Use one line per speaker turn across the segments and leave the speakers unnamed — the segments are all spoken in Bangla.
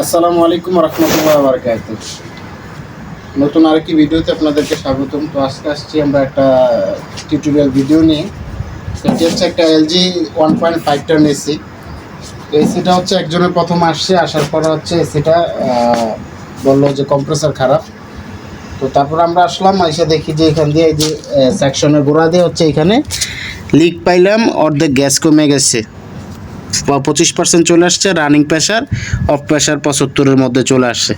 আসসালামু আলাইকুম রহমতুল্লাহ বারকাত নতুন আরেকটি ভিডিওতে আপনাদেরকে স্বাগতম। তো আজকে আসছি আমরা একটা টিউটোরিয়াল ভিডিও নিয়ে। সেটি হচ্ছে একটা LG one point five ton AC এসিটা হচ্ছে একজনের প্রথম আসছে, আসার পর হচ্ছে এসিটা বলল যে কম্প্রেসার খারাপ। তো তারপর আমরা আসলাম এসে দেখি যে এখান দিয়ে এই যে সেকশনের গোড়া দিয়ে হচ্ছে এখানে লিক পাইলাম, অর্ধেক গ্যাস কমে গেছে। পঁচিশ পার্সেন্ট চলে আসছে রানিং প্রেশার অফ প্রেশার পঁচাত্তরের মধ্যে চলে আসছে।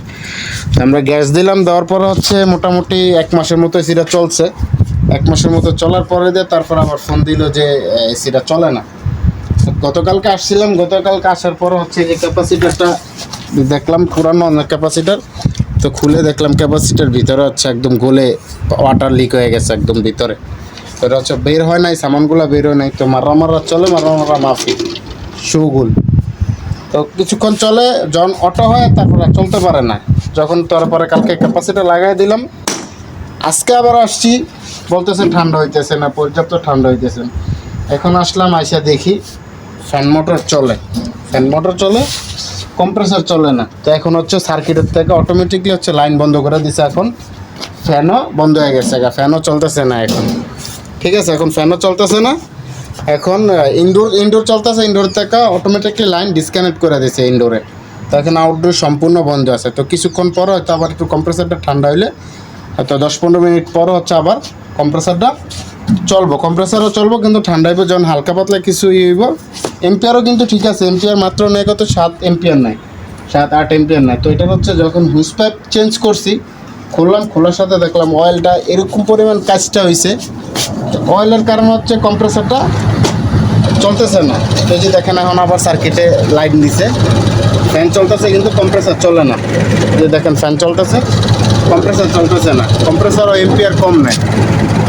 আমরা গ্যাস দিলাম, দেওয়ার পরে হচ্ছে মোটামুটি এক মাসের মতো এসিটা চলছে। এক মাসের মতো চলার পরে দিয়ে তারপর আবার ফোন দিল যে এসিটা চলে না। গতকালকে আসছিলাম, গতকালকে আসার পর হচ্ছে যে ক্যাপাসিটারটা দেখলাম পুরানো অনেক ক্যাপাসিটার তো খুলে দেখলাম ক্যাপাসিটার ভিতরে হচ্ছে একদম গোলে ওয়াটার লিক হয়ে গেছে একদম ভিতরে। তো হচ্ছে বের হয় নাই, সামানগুলো বের হয় নাই। তো মারা মারা চলে মারা মারা মাফি শুগুল তো কিছুক্ষণ চলে, যখন অটো হয়, তারপর চলতে পারে না। যখন তারপরে কালকে ক্যাপাসিটি লাগাই দিলাম। আজকে আবার আসছি বলতেছেন ঠান্ডা হইতেছে না, পর্যাপ্ত ঠান্ডা হইতেছে এখন আসলাম, আইসা দেখি ফ্যান মোটর চলে। ফ্যান মোটর চলে কম্প্রেসার চলে না। তো এখন হচ্ছে সার্কিটের থেকে অটোমেটিকলি হচ্ছে লাইন বন্ধ করে দিছে এখন। ফ্যানও বন্ধ হয়ে গেছে ফ্যানও চলতেছে না এখন। ঠিক আছে, এখন ফ্যানও চলতেছে না। এখন ইনডোর ইনডোর চলতেছে ইনডোর থেকে অটোমেটিকলি লাইন ডিসকানেক্ট করে দিয়েছে ইনডোরে তো এখন আউটডোর সম্পূর্ণ বন্ধ আছে। তো কিছুক্ষণ পর হয়তো আবার একটু কম্প্রেসারটা ঠান্ডা হইলে, হয়তো দশ পনেরো মিনিট পর হচ্ছে আবার কম্প্রেসারটা চলবো। কম্প্রেসারও চলবো, কিন্তু ঠান্ডা হইব, যখন হালকা পাতলা কিছু ইয়ে হইব। এম্পিয়ারও কিন্তু ঠিক আছে এম্পিয়ার মাত্র নেই, কত? সাত এম্পিয়ার নাই। সাত, আট এম্পিয়ার নাই। তো এটা হচ্ছে যখন হুইস পাইপ চেঞ্জ করছি খুললাম, খোলার সাথে দেখলাম অয়েলটা এরকম পরিমাণ কাজটা হয়েছে অয়েলের কারণ হচ্ছে কম্প্রেসারটা চলতেছে না। তো যে দেখেন, এখন আবার সার্কিটে লাইট দিছে। ফ্যান চলতেছে, কিন্তু কম্প্রেসার চলে না। যে দেখেন ফ্যান চলতেছে কম্প্রেসার চলতেছে না। কম্প্রেসার ও এমপিআর কম নেয়।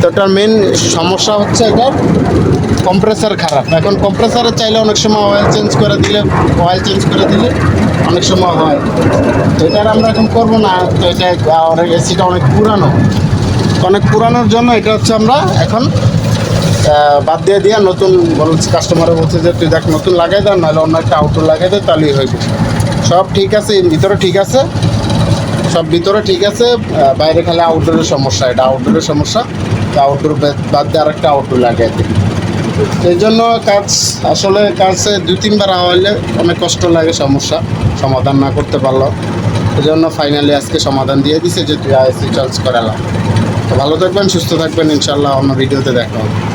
তো এটার মেন সমস্যা হচ্ছে এটার কম্প্রেসার খারাপ। এখন কম্প্রেসারে চাইলে অনেক সময় অয়েল চেঞ্জ করে দিলে অয়েল চেঞ্জ করে দিলে অনেক সময় হয়। তো এটার আমরা এখন করব না, তো এটা অনেক এসিটা অনেক পুরানো। অনেক পুরানোর জন্য এটা হচ্ছে আমরা এখন বাদ দিয়ে দিয়ে নতুন বলছে কাস্টমারে বলছে যে, তুই দেখ, নতুন লাগাই দেন নাহলে অন্য একটা আউটডোর লাগাই দে, তাহলেই হইব। সব ঠিক আছে ভিতরে ঠিক আছে। সব ভিতরে ঠিক আছে বাইরে খালি আউটডোরের সমস্যা, এটা আউটডোরের সমস্যা। আউটডোর বাদ দিয়ে আরেকটা আউটডোর লাগাই দিই। সেই জন্য কাজ আসলে কাজে দু তিনবার আওয়াইলে অনেক কষ্ট লাগে, সমস্যা সমাধান না করতে পারল এই জন্য ফাইনালি আজকে সমাধান দিয়ে দিছে যে তুই আইসি চার্জ করালাম। তো ভালো থাকবেন, সুস্থ থাকবেন ইনশাল্লাহ অন্য ভিডিওতে দেখা হবে।